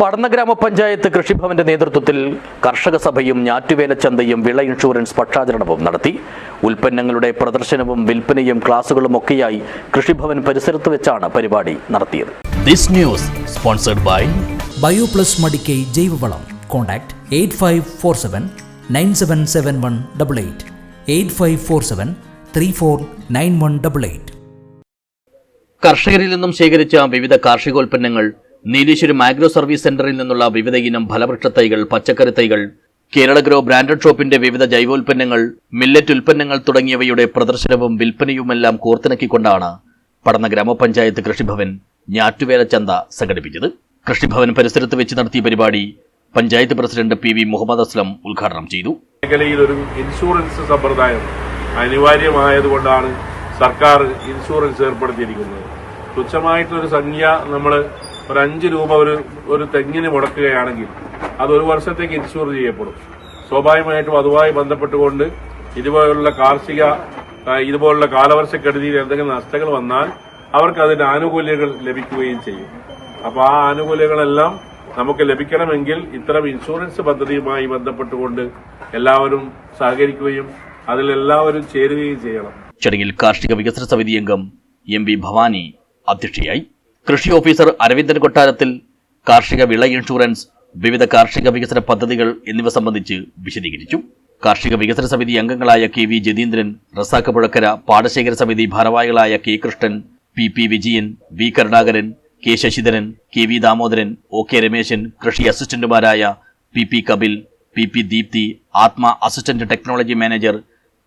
പടന്ന ഗ്രാമപഞ്ചായത്ത് കൃഷിഭവന്റെ നേതൃത്വത്തിൽ കർഷക സഭയും ഞാറ്റുവേല ചന്തയും വിള ഇൻഷുറൻസ് പക്ഷാചരണവും നടത്തി. ഉൽപ്പന്നങ്ങളുടെ പ്രദർശനവും വിൽപ്പനയും ക്ലാസുകളും ഒക്കെയായി കൃഷിഭവൻ പരിസരത്ത് വെച്ചാണ് പരിപാടി നടത്തിയത്. This news sponsored by Bioplus Madikai ജൈവവളം. Contact eight five four seven nine seven seven one double eight. Eight five four seven three four nine one double eight. കർഷകരിൽ നിന്നും ശേഖരിച്ച വിവിധ കാർഷികോൽപ്പന്നങ്ങൾ നീലേശ്വരം ആഗ്രോ സർവീസ് സെന്ററിൽ നിന്നുള്ള വിവിധ ഇനം ഫലവൃക്ഷ തൈകൾ പച്ചക്കറി തൈകൾ കേരള ഗ്രോ ബ്രാൻഡഡ് ഷോപ്പിന്റെ വിവിധ ജൈവോൽപ്പന്നങ്ങൾ മില്ലറ്റ് ഉൽപ്പന്നങ്ങൾ തുടങ്ങിയവയുടെ പ്രദർശനവും വിൽപ്പനയുമെല്ലാം കോർത്തിണക്കിക്കൊണ്ടാണ് പടന്ന ഗ്രാമപഞ്ചായത്ത് കൃഷിഭവൻ ഞാറ്റുവേല ചന്ത സംഘടിപ്പിച്ചത്. കൃഷിഭവൻ പരിസരത്ത് വെച്ച് നടത്തിയ പരിപാടി panchayat president P V Muhammad Aslam ഉദ്ഘാടനം ചെയ്തു. മേഖലയിൽ ഒരു ഇൻഷുറൻസ് സമ്പ്രദായം അനിവാര്യമായതുകൊണ്ടാണ് സർക്കാർ ഇൻഷുറൻസ് ഏർപ്പെടുത്തിയിരിക്കുന്നത്. തുച്ഛമായിട്ടൊരു സംഖ്യ നമ്മൾ ഒരു അഞ്ച് രൂപ ഒരു ഒരു തെങ്ങിന് മുടക്കുകയാണെങ്കിൽ അത് ഒരു വർഷത്തേക്ക് ഇൻഷുർ ചെയ്യപ്പെടും. സ്വാഭാവികമായിട്ടും അതുമായി ബന്ധപ്പെട്ടുകൊണ്ട് ഇതുപോലുള്ള കാർഷിക ഇതുപോലുള്ള കാലവർഷക്കെടുതിയിൽ എന്തെങ്കിലും നഷ്ടങ്ങൾ വന്നാൽ അവർക്ക് അതിന്റെ ആനുകൂല്യങ്ങൾ ലഭിക്കുകയും ചെയ്യും. അപ്പോൾ ആ ആനുകൂല്യങ്ങളെല്ലാം നമുക്ക് ലഭിക്കണമെങ്കിൽ ഇത്തരം ഇൻഷുറൻസ് പദ്ധതിയുമായി ബന്ധപ്പെട്ടുകൊണ്ട് എല്ലാവരും സഹകരിക്കുകയും അതിൽ എല്ലാവരും ചേരുകയും ചെയ്യണം. ചടങ്ങിൽ കാർഷിക വികസന സമിതി അംഗം എം വി ഭവാനി അധ്യക്ഷയായി കൃഷി ഓഫീസർ അരവിന്ദൻ കൊട്ടാരത്തിൽ കാർഷിക വിള ഇൻഷുറൻസ് വിവിധ കാർഷിക വികസന പദ്ധതികൾ എന്നിവ സംബന്ധിച്ച് വിശദീകരിച്ചു. കാർഷിക വികസന സമിതി അംഗങ്ങളായ കെ വി ജതീന്ദ്രൻ റസാഖ് പുഴക്കര പാടശേഖര സമിതി ഭാരവാഹികളായ K Krishnan P P Vijayan V Karunakaran K Sasidharan K V Damodaran O K Rameshan കൃഷി അസിസ്റ്റന്റുമാരായ P P Kapil P P Deepthi ATMA assistant technology manager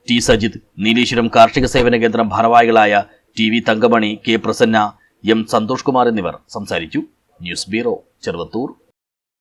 T Sajith Nileshwaram കാർഷിക സേവന കേന്ദ്രം ഭാരവാഹികളായ T V Thankamani K Prasanna M Santhosh Kumar എന്നിവർ സംസാരിച്ചു. News bureau Cheruvathur.